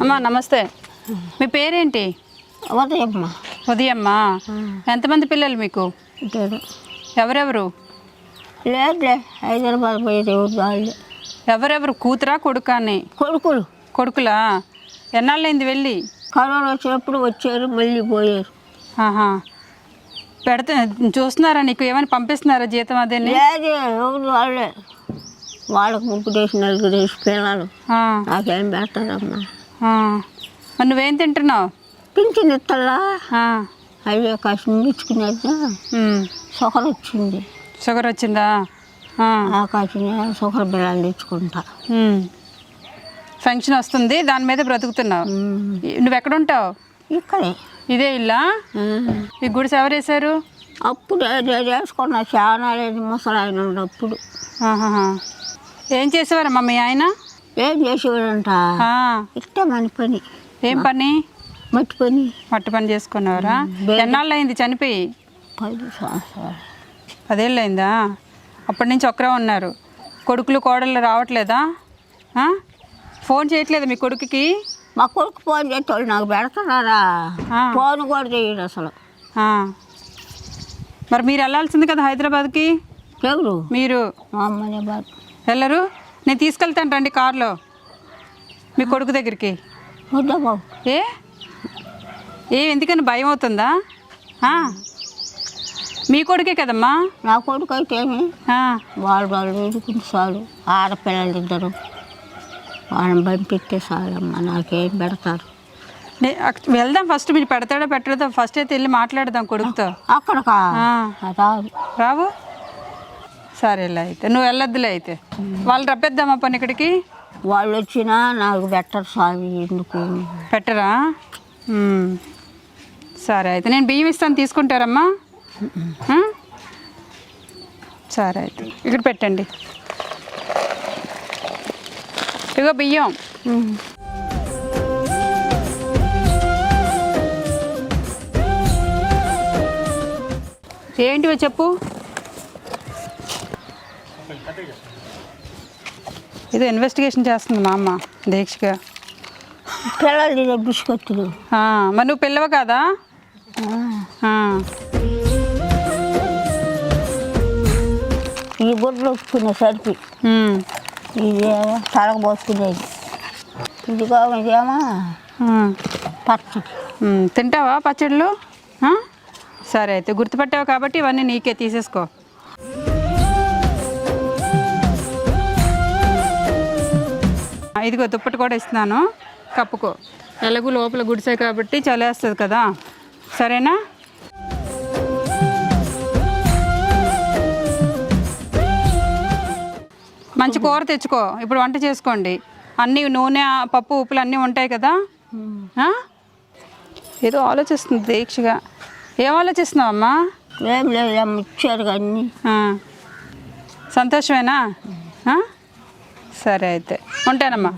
అమ్మా నమస్తే. మీ పేరేంటి? ఉదయమ్మ. ఉదయమ్మా. ఎంతమంది పిల్లలు మీకు? ఇద్దరు. ఎవరెవరు? లేదులే హైదరాబాద్ పోయేది వాళ్ళు. ఎవరెవరు? కూతురా కొడుకా అని? కొడుకులు. కొడుకులా? ఎన్నాళ్ళైంది వెళ్ళి? కరోనా వచ్చినప్పుడు వచ్చారు మళ్ళీ పోయారు. ఆహా. పెడతా చూస్తున్నారా నీకు? ఏమైనా పంపిస్తున్నారా జీతం అదే లేదు ఎవరు వాళ్ళే. వాళ్ళకు ముగ్గురు వేసి నలుగురు వేసి పిల్లలు నాకేం పెడతారమ్మా? మరి నువ్వేం తింటున్నావు? పింఛన్ ఇస్తల్లా ఆ, అయ్యే కాసిన ఇచ్చుకునేది సొకరు వచ్చింది. షుగర్ వచ్చిందా? కాసిన సొకరు బిళ్ళలు తెచ్చుకుంటా. ఫంక్షన్ వస్తుంది దాని మీద బ్రతుకుతున్నావు. నువ్వు ఎక్కడ ఉంటావు ఇక్కడే. ఇదే ఇల్లా. ఈ గుడిసె ఎవరు వేశారు అప్పుడు నేను వేసుకున్నా చాలా లేదు ముసలాయన ఉన్నప్పుడు. ఏం చేసేవారమ్మా మీ ఆయన? ఏం చేసేవాడంట? ఇట్టే మన పని. ఏం పని? మట్టి పని. మట్టి పని చేసుకునేవారా బే- ఎన్నాళ్ళు అయింది చనిపోయి? పది సంవత్సరాలు. పదేళ్ళు అయిందా అప్పటి నుంచి ఒక్కరే ఉన్నారు. కొడుకులు కోడళ్ళు రావట్లేదా? ఫోన్ చేయట్లేదు మీ కొడుకుకి? మా కొడుకు ఫోన్ చేసేవాళ్ళు నాకు పెడతారా. ఫోన్ కూడా చేయడు అసలు. మరి మీరు వెళ్ళాల్సింది కదా హైదరాబాద్కి? ఎవరు? మీరు? వెళ్ళరు? నేను తీసుకెళ్తాను రండి కార్లో. మీ కొడుకు దగ్గరికి. ఏ? ఏ ఎందుకని భయం అవుతుందా. మీ కొడుకే కదమ్మా? నా కొడుకు అయితే ఏమి. వాళ్ళు వాళ్ళు వేడుకుని చాలు. ఆడపిల్లలు ఇద్దరు. వాళ్ళని పంపిస్తే చాలమ్మా నాకేం పెడతారు? వెళ్దాం ఫస్ట్ మీరు పెడతాడో పెట్టడో ఫస్ట్ అయితే వెళ్ళి మాట్లాడదాం కొడుకుతో. అక్కడికా? ఆ. రాదు. రావు? సరేలే అయితే. నువ్వు వెళ్ళొద్దులే అయితే. వాళ్ళు రప్పేద్దామా పని ఇక్కడికి? వాళ్ళు వచ్చినా నాకు పెట్టరు స్వామి ఎందుకు? పెట్టరా. సరే అయితే. నేను బియ్యం ఇస్తాను తీసుకుంటారమ్మా. ఆ? సరే అయితే. ఇక్కడ పెట్టండి. ఇగో బియ్యం. ఏంటివో చెప్పు. ఇది ఇన్వెస్టిగేషన్ చేస్తుంది మా అమ్మ దీక్షగా పిల్లలు మరి నువ్వు పిల్లవ కాదా? ఈ గుడ్లు సరిపి ఉమ్, ఇదేమో తలకు పోసుకునేది. ఇదేమో ఆ, పచ్చడి. తింటావా పచ్చళ్ళు? సరే అయితే గుర్తుపట్టావు కాబట్టి ఇవన్నీ నీకే తీసేసుకో. ఇదిగో దుప్పటి కూడా ఇస్తున్నాను. కప్పుకో. ఎలాగూ లోపల గుడిసే కాబట్టి చలేస్తుంది కదా. సరేనా? మంచి కూర తెచ్చుకో. ఇప్పుడు వంట చేసుకోండి. అన్నీ నూనె పప్పు ఉప్పులు అన్నీ ఉంటాయి కదా? ఏదో ఆలోచిస్తుంది దీక్షగా. ఏం లేదు అమ్మ ఇచ్చారు కానీ. సంతోషమేనా? సరే అయితే ఉంటానమ్మా.